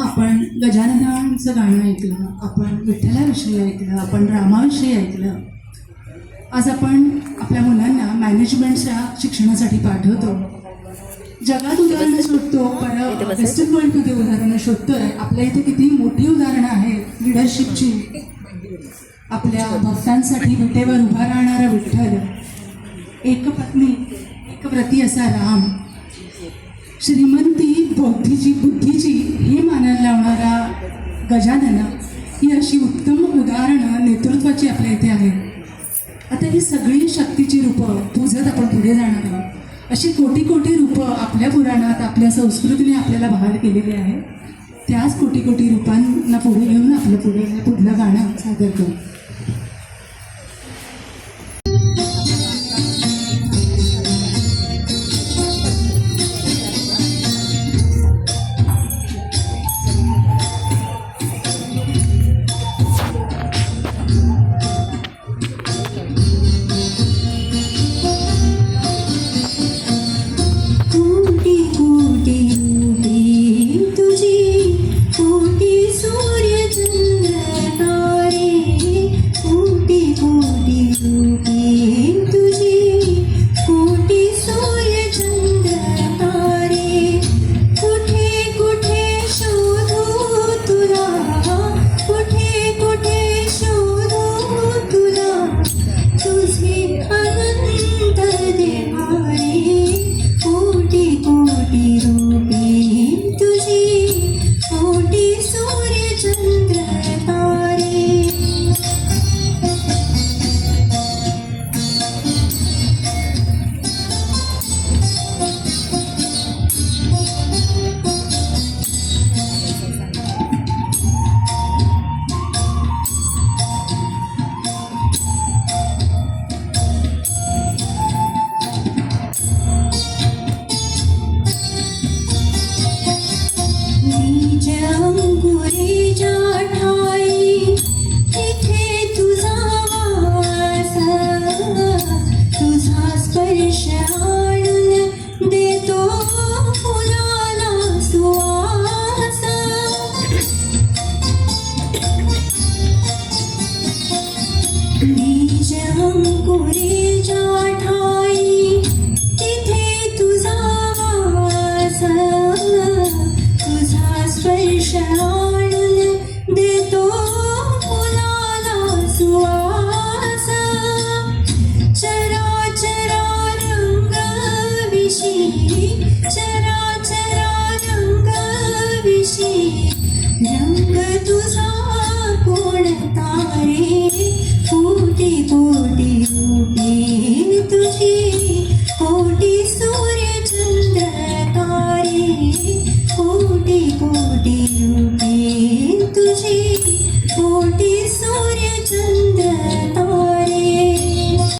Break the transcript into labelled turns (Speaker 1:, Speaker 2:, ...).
Speaker 1: आपण गजाननांचं गाणं ऐकलं आपण विठ्ठलाविषयी ऐकलं आपण रामाविषयी ऐकलं. आज आपण आपल्या मुलांना मॅनेजमेंटच्या शिक्षणासाठी पाठवतो. जगात उदाहरणं शोधतो पर वेस्टर्न वर्ल्डमध्ये उदाहरणं शोधतोय. आपल्या इथे किती मोठी उदाहरणं आहेत. लिडरशिपची आपल्या भक्तांसाठी विटेवर उभा राहणारा विठ्ठल. एक पत्नी एक प्रती असा राम. श्रीमंती बौद्धीची बुद्धीची हे मानायला लावणारा गजानन ही अशी उत्तम उदाहरणं नेतृत्वाची आपल्या इथे आहेत. आता ही सगळी शक्तीची रूपं पूजत आपण पुढे जाणार आहोत. अशी कोटी कोटी रूपं आपल्या पुराणात आपल्या संस्कृतीने आपल्याला बहाल केलेली आहे त्याच कोटी कोटी रूपांना पुढे घेऊन आपलं पुढे पुढलं गाणं सादर करू.
Speaker 2: सूर्य कोटी रूपी